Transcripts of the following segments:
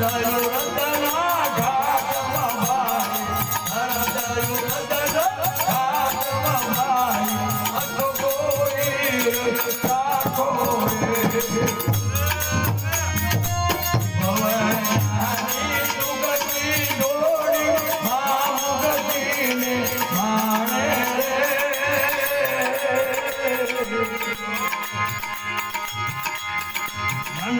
ખોવે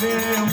Live